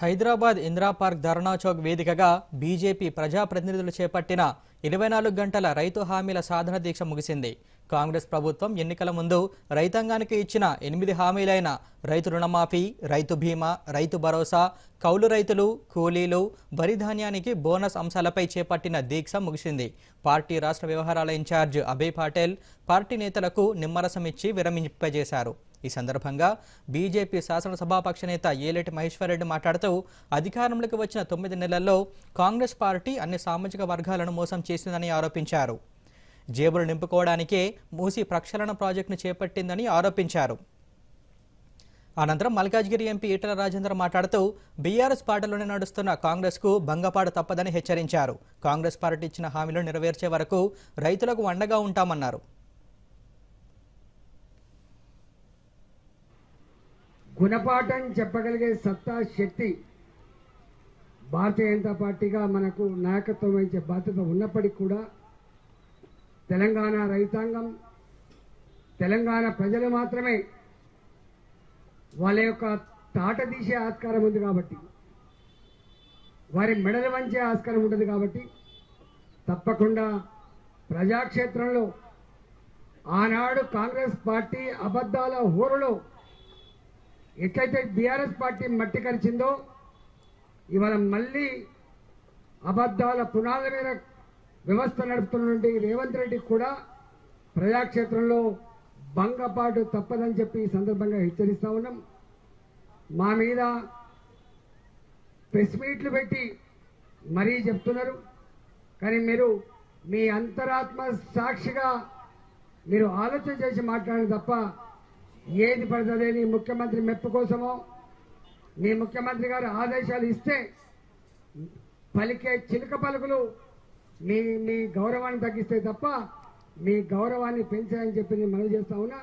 Hyderabad Indira Park Dharna Chowk వేదికగా BJP ప్రజాప్రతినిధులు చేపట్టిన ఇరవై నాలుగు గంటల రైతు హామీల సాధన దీక్ష ముగిసింది. కాంగ్రెస్ ప్రభుత్వం ఎన్నికల ముందు రైతాంగానికి ఇచ్చిన ఎనిమిది హామీలైన రైతు రుణమాఫీ రైతు బీమా రైతు భరోసా కౌలు రైతులు కూలీలు వరి ధాన్యానికి బోనస్ అంశాలపై చేపట్టిన దీక్ష ముగిసింది. పార్టీ రాష్ట్ర వ్యవహారాల ఇన్ఛార్జ్ అభయ్ పాటేల్ పార్టీ నేతలకు నిమ్మరసం ఇచ్చి విరమింపజేశారు. ఈ సందర్భంగా బీజేపీ శాసనసభాపక్ష నేత ఏలేటి మహేశ్వరరెడ్డి మాట్లాడుతూ అధికారంలోకి వచ్చిన తొమ్మిది నెలల్లో కాంగ్రెస్ పార్టీ అన్ని సామాజిక వర్గాలను మోసం చేసిందని ఆరోపించారు. జేబులు నింపుకోవడానికే మూసి ప్రక్షాళన ప్రాజెక్టును చేపట్టిందని ఆరోపించారు. అనంతరం మల్కాజ్గిరి ఎంపీ ఈటల రాజేందర్ మాట్లాడుతూ బీఆర్ఎస్ పార్టీలోనే నడుస్తున్న కాంగ్రెస్కు భంగపాటు తప్పదని హెచ్చరించారు. కాంగ్రెస్ పార్టీ ఇచ్చిన హామీలు నెరవేర్చే వరకు రైతులకు అండగా ఉంటామన్నారు. గుణపాఠం చెప్పగలిగే సత్తా శక్తి భారతీయ జనతా పార్టీగా మనకు నాయకత్వం వహించే బాధ్యత ఉన్నప్పటికీ కూడా తెలంగాణ రైతాంగం తెలంగాణ ప్రజలు మాత్రమే వాళ్ళ యొక్క తాట తీసే ఆస్కారం ఉంది కాబట్టి వారి మెడలు వంచే ఆస్కారం ఉంటుంది కాబట్టి తప్పకుండా ప్రజాక్షేత్రంలో ఆనాడు కాంగ్రెస్ పార్టీ అబద్ధాల హోరులో ఎట్లయితే బీఆర్ఎస్ పార్టీ మట్టి కరిచిందో ఇవాళ మళ్ళీ అబద్ధాల పునాద మీద వ్యవస్థ నడుపుతున్నటువంటి రేవంత్ రెడ్డి కూడా ప్రజాక్షేత్రంలో భంగపాటు తప్పదని చెప్పి ఈ సందర్భంగా హెచ్చరిస్తా ఉన్నాం. మా మీద ప్రెస్ మీట్లు పెట్టి మరీ చెప్తున్నారు. కానీ మీరు మీ అంతరాత్మ సాక్షిగా మీరు ఆలోచన చేసి మాట్లాడారు తప్ప ఏది పడుతుంది నీ ముఖ్యమంత్రి మెప్పు కోసమో నీ ముఖ్యమంత్రి గారు ఆదేశాలు ఇస్తే పలికే చిలుక పలుకులు మీ మీ గౌరవాన్ని తగ్గిస్తే తప్ప మీ గౌరవాన్ని పెంచాయని చెప్పి నేను మనవి చేస్తా ఉన్నా.